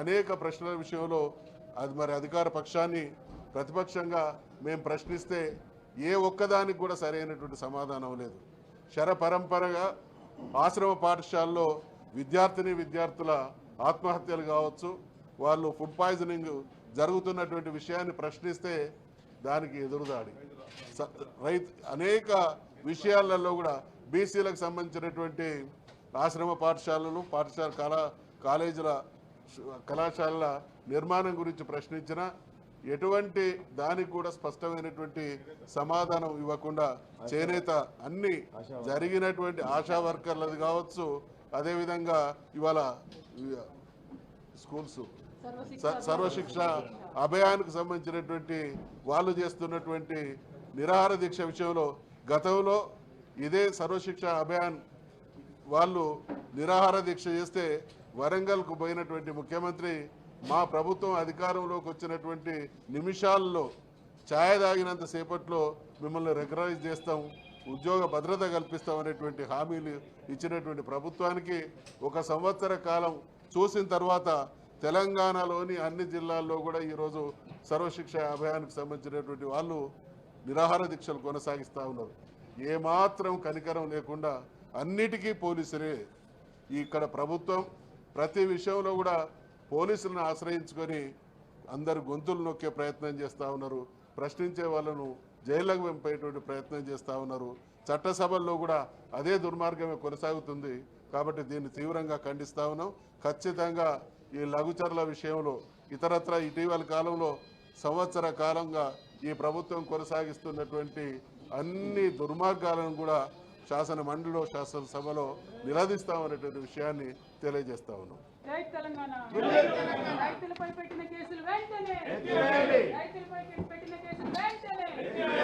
అనేక ప్రశ్నల విషయంలో అది మరి అధికార పక్షాన్ని ప్రతిపక్షంగా మేము ప్రశ్నిస్తే ఏ ఒక్కదానికి కూడా సరైనటువంటి సమాధానం లేదు. శరపరంపరగా ఆశ్రమ పాఠశాలలో విద్యార్థిని విద్యార్థుల ఆత్మహత్యలు కావచ్చు వాళ్ళు ఫుడ్ పాయిజనింగ్ జరుగుతున్నటువంటి విషయాన్ని ప్రశ్నిస్తే దానికి ఎదురుదాడి. రైతు అనేక విషయాలలో కూడా బీసీలకు సంబంధించినటువంటి ఆశ్రమ పాఠశాలలు పాఠశాల కళా కాలేజీల కళాశాలల నిర్మాణం గురించి ప్రశ్నించిన ఎటువంటి దానికి కూడా స్పష్టమైనటువంటి సమాధానం ఇవ్వకుండా చేనేత అన్ని జరిగినటువంటి ఆశా వర్కర్లది కావచ్చు అదేవిధంగా ఇవాళ స్కూల్స్ స- సర్వశిక్ష అభయానికి సంబంధించినటువంటి వాళ్ళు చేస్తున్నటువంటి నిరాహార దీక్ష విషయంలో గతంలో ఇదే సర్వశిక్ష అభయాన్ వాళ్ళు నిరాహార దీక్ష చేస్తే వరంగల్కు పోయినటువంటి ముఖ్యమంత్రి మా ప్రభుత్వం అధికారంలోకి వచ్చినటువంటి నిమిషాల్లో ఛాయ తాగినంత సేపట్లో మిమ్మల్ని రికగ్నైజ్ చేస్తాం ఉద్యోగ భద్రత కల్పిస్తాం అనేటువంటి హామీలు ఇచ్చినటువంటి ప్రభుత్వానికి ఒక సంవత్సర కాలం చూసిన తర్వాత తెలంగాణలోని అన్ని జిల్లాల్లో కూడా ఈరోజు సర్వశిక్ష అభయానికి సంబంధించినటువంటి వాళ్ళు నిరాహార దీక్షలు కొనసాగిస్తూ ఉన్నారు. ఏమాత్రం కనికరం లేకుండా అన్నిటికీ పోలీసులే. ఇక్కడ ప్రభుత్వం ప్రతి విషయంలో కూడా పోలీసులను ఆశ్రయించుకొని అందరు గొంతులు నొక్కే ప్రయత్నం చేస్తూ ఉన్నారు. ప్రశ్నించే వాళ్ళను జైళ్ళకు పంపేటువంటి ప్రయత్నం చేస్తూ ఉన్నారు. చట్టసభల్లో కూడా అదే దుర్మార్గమే కొనసాగుతుంది. కాబట్టి దీన్ని తీవ్రంగా ఖండిస్తా ఉన్నాం. ఖచ్చితంగా ఈ లఘుచర్ల విషయంలో ఇతరత్ర ఇటీవల కాలంలో సంవత్సర కాలంగా ఈ ప్రభుత్వం కొనసాగిస్తున్నటువంటి అన్ని దుర్మార్గాలను కూడా శాసన మండలిలో శాసనసభలో నిలదీస్తామనేటువంటి విషయాన్ని తెలియజేస్తా ఉన్నాం.